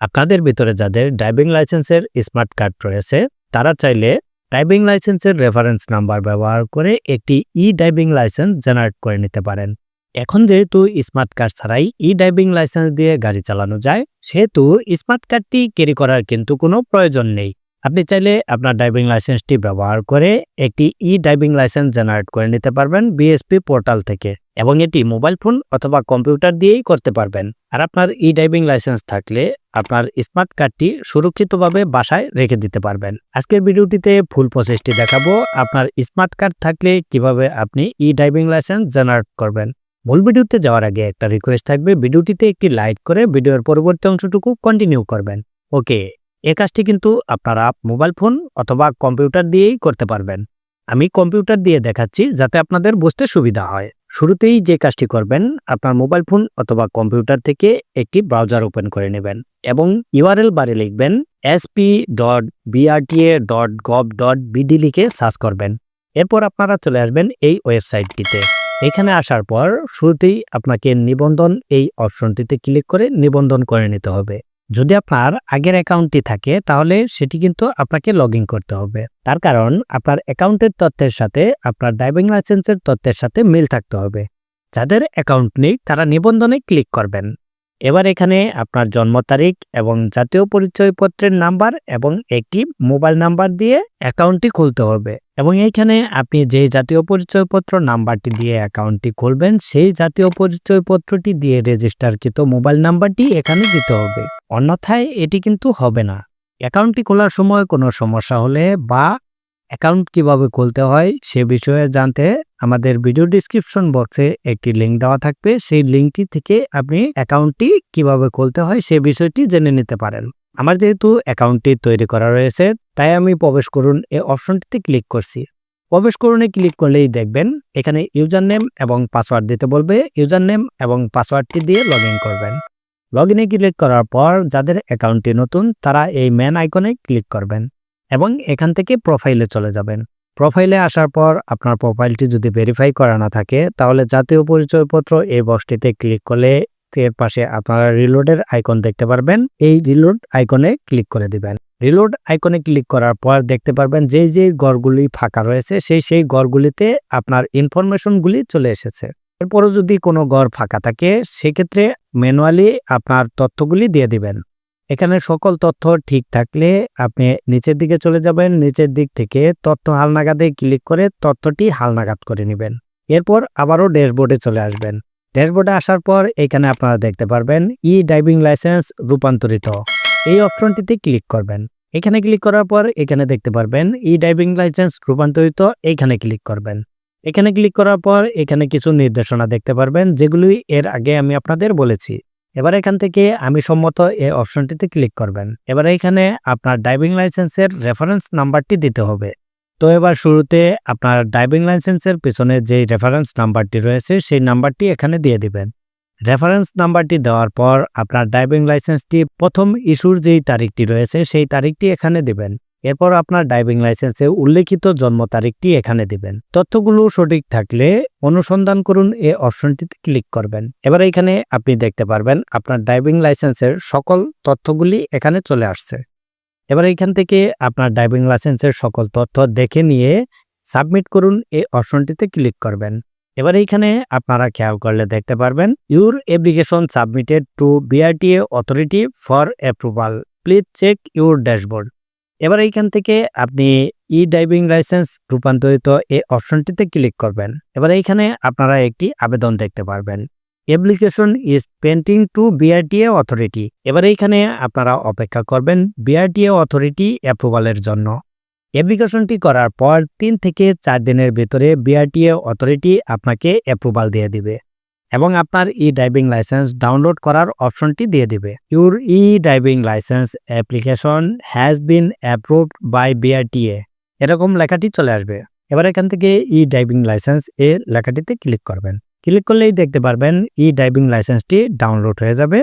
আপনাদের ভিতরে যাদের ড্রাইভিং লাইসেন্সের স্মার্ট কার্ড রয়েছে, তারা চাইলে ড্রাইভিং লাইসেন্সের রেফারেন্স নাম্বার ব্যবহার করে একটি ই ড্রাইভিং লাইসেন্স জেনারেট করে নিতে পারেন। এখন যেহেতু স্মার্ট কার্ড ছাড়াই ই ড্রাইভিং লাইসেন্স দিয়ে গাড়ি চালানো যায়, সেহেতু স্মার্ট কার্ডটি ক্যারি করার কিন্তু কোনো প্রয়োজন নেই। আপনি চাইলে আপনার ড্রাইভিং লাইসেন্সটি ব্যবহার করে একটি ই ড্রাইভিং লাইসেন্স জেনারেট করে নিতে পারবেন বিএসপি পোর্টাল থেকে এবং এটি মোবাইল ফোন অথবা কম্পিউটার দিয়েই করতে পারবেন। আর আপনার ই ড্রাইভিং লাইসেন্স থাকলে আপনার স্মার্ট কার্ডটি সুরক্ষিতভাবে বাসায় রেখে দিতে পারবেন। আজকের ভিডিওটিতে ফুল প্রসেসটি দেখাবো আপনার স্মার্ট কার্ড থাকলে কীভাবে আপনি ই ড্রাইভিং লাইসেন্স জেনারেট করবেন। মূল ভিডিওতে যাওয়ার আগে একটা রিকোয়েস্ট থাকবে, ভিডিওটিতে একটি লাইক করে ভিডিওর পরবর্তী অংশটুকু কন্টিনিউ করবেন। ওকে এ কাজটি কিন্তু আপনারা মোবাইল ফোন অথবা কম্পিউটার দিয়েই করতে পারবেন। আমি কম্পিউটার দিয়ে দেখাচ্ছি যাতে আপনাদের বুঝতে সুবিধা হয়। শুরুতেই যে কাজটি করবেন, আপনার মোবাইল ফোন অথবা কম্পিউটার থেকে একটি ব্রাউজার ওপেন করে নেবেন এবং ইউআরএল বারে লিখবেন SP dot BRTA dot gov dot BD লিখে সার্চ করবেন। এরপর আপনারা চলে আসবেন এই ওয়েবসাইটটিতে। এখানে আসার পর শুরুতেই আপনাকে নিবন্ধন এই অপশনটিতে ক্লিক করে নিবন্ধন করে নিতে হবে। যদি আপনার আগের অ্যাকাউন্টটি থাকে, তাহলে সেটি কিন্তু আপনাকে লগ করতে হবে। তার কারণ, আপনার অ্যাকাউন্টের তথ্যের সাথে আপনার ড্রাইভিং লাইসেন্সের তথ্যের সাথে মিল থাকতে হবে। যাদের অ্যাকাউন্ট নেই, তারা নিবন্ধনে ক্লিক করবেন। এবার এখানে আপনার জন্ম তারিখ এবং জাতীয় পরিচয়পত্রের নাম্বার এবং একটি মোবাইল নাম্বার দিয়ে অ্যাকাউন্টটি খুলতে হবে। এবং এইখানে আপনি যে জাতীয় পরিচয়পত্র নাম্বারটি দিয়ে অ্যাকাউন্টটি খুলবেন, সেই জাতীয় পরিচয়পত্রটি দিয়ে রেজিস্টারকৃত মোবাইল নাম্বারটি এখানে দিতে হবে। অন্যথায় এটি কিন্তু হবে না। অ্যাকাউন্টটি খোলার সময় কোনো সমস্যা হলে বা অ্যাকাউন্ট কীভাবে খুলতে হয় সে বিষয়ে জানতে আমাদের ভিডিও ডিসক্রিপশন বক্সে একটি লিঙ্ক দেওয়া থাকবে। সেই লিঙ্কটি থেকে আপনি অ্যাকাউন্টটি কীভাবে খুলতে হয় সে বিষয়টি জেনে নিতে পারেন। আমার যেহেতু অ্যাকাউন্টটি তৈরি করা রয়েছে, তাই আমি প্রবেশ করুন এই অপশনটিতে ক্লিক করছি। প্রবেশ করুনে ক্লিক করলেই দেখবেন, এখানে ইউজার নেম এবং পাসওয়ার্ড দিতে বলবে। ইউজার নেম এবং পাসওয়ার্ডটি দিয়ে লগ করবেন। লগ ইনে ক্লিক করার পর যাদের অ্যাকাউন্টটি নতুন, তারা এই ম্যান আইকনে ক্লিক করবেন এবং এখান থেকে প্রোফাইলে চলে যাবেন। প্রোফাইলে আসার পর আপনার প্রোফাইলটি যদি ভেরিফাই করা না থাকে, তাহলে জাতীয় পরিচয়পত্র এই বক্সটিতে ক্লিক করলে এর পাশে আপনারা রিলোডের আইকন দেখতে পারবেন। এই রিলোড আইকনে ক্লিক করে দিবেন। রিলোড আইকনে ক্লিক করার পর দেখতে পারবেন যেই যে গড়গুলি ফাঁকা রয়েছে, সেই সেই গড়গুলিতে আপনার ইনফরমেশনগুলি চলে এসেছে। এরপরও যদি কোনো গড় ফাঁকা থাকে, সেক্ষেত্রে ম্যানুয়ালি আপনার তথ্যগুলি দিয়ে দিবেন। এখানে সকল তথ্য ঠিক থাকলে আপনি নিচের দিকে চলে যাবেন, নিচের দিক থেকে তথ্য হালনাগাদে ক্লিক করে তথ্যটি হালনাগাদ করে নেবেন। এরপর আবারও ড্যাশবোর্ডে চলে আসবেন। ড্যাশবোর্ডে আসার পর এখানে আপনারা দেখতে পারবেন ই ড্রাইভিং লাইসেন্স রূপান্তরিত। এই অপশনটিতে ক্লিক করবেন। এখানে ক্লিক করার পর এখানে দেখতে পারবেন ই ড্রাইভিং লাইসেন্স রূপান্তরিত এইখানে ক্লিক করবেন। এখানে ক্লিক করার পর এখানে কিছু নির্দেশনা দেখতে পারবেন, যেগুলি এর আগে আমি আপনাদের বলেছি। এবার এখান থেকে আমি সম্মত এই অপশনটিতে ক্লিক করবেন। এবার এখানে আপনার ড্রাইভিং লাইসেন্সের রেফারেন্স নাম্বারটি দিতে হবে। তো এবার শুরুতে আপনার ড্রাইভিং লাইসেন্সের পিছনে যে রেফারেন্স নাম্বারটি রয়েছে, সেই নাম্বারটি এখানে দিয়ে দিবেন। রেফারেন্স নাম্বারটি দেওয়ার পর আপনার ড্রাইভিং লাইসেন্সটি প্রথম ইস্যুর যেই তারিখটি রয়েছে, সেই তারিখটি এখানে দিবেন। এরপর আপনার ড্রাইভিং লাইসেন্সে উল্লেখিত জন্ম তারিখটি এখানে দিবেন। তথ্যগুলো সঠিক থাকলে অনুসন্ধান করুন, এ অপশনটিতে ক্লিক করবেন। এবার এখানে আপনি দেখতে পারবেন আপনার ড্রাইভিং লাইসেন্সের সকল তথ্যগুলি এখানে চলে আসছে। এবার এখান থেকে আপনার ড্রাইভিং লাইসেন্সের সকল তথ্য দেখে নিয়ে সাবমিট করুন এই অপশনটিতে ক্লিক করবেন। এবার এইখানে আপনারা খেয়াল করলে দেখতে পারবেন, your application submitted to BRTA authority for approval. Please check your dashboard. এবার এইখান থেকে আপনি ই ড্রাইভিং লাইসেন্স রূপান্তরিত এই অপশনটিতে ক্লিক করবেন। এবার এইখানে আপনারা একটি আবেদন দেখতে পারবেন। Application is pending to BRTA authority এবার এইখানে আপনারা অপেক্ষা করবেন বিআরটিএ অথরিটি অ্যাপ্রুভালের জন্য। অ্যাপ্লিকেশনটি করার পর তিন থেকে চার দিনের ভেতরে বিআরটিএ অথরিটি আপনাকে অ্যাপ্রুভাল দিয়ে দিবে। এবং আপনার ই ড্রাইভিং লাইসেন্স ডাউনলোড করার অপশনটি দিয়ে দিবে। Your e driving licence application has been approved by BRTA এরকম লেখাটি চলে আসবে। এবার এখান থেকে ই ড্রাইভিং লাইসেন্স এ লেখাটিতে ক্লিক করবেন। ক্লিক করলেই দেখতে পারবেন ই ড্রাইভিং লাইসেন্সটি ডাউনলোড হয়ে যাবে।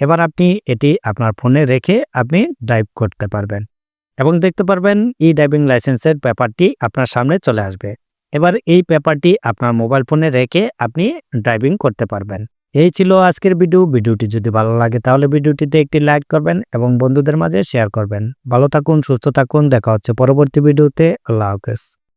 এবার আপনি এটি আপনার ফোনে রেখে আপনি ড্রাইভ করতে পারবেন। এবং দেখতে পারবেন ই ড্রাইভিং লাইসেন্সের ব্যাপারটি আপনার সামনে চলে আসবে। এবার এই পেপারটি আপনার মোবাইল ফোনে রেখে আপনি ড্রাইভিং করতে পারবেন। এই ছিল আজকের ভিডিও। ভিডিওটি যদি ভালো লাগে তাহলে ভিডিওটিতে একটি লাইক করবেন এবং বন্ধুদের মাঝে শেয়ার করবেন। ভালো থাকুন, সুস্থ থাকুন। দেখা হচ্ছে পরবর্তী ভিডিওতে। আল্লাহ হাফেজ।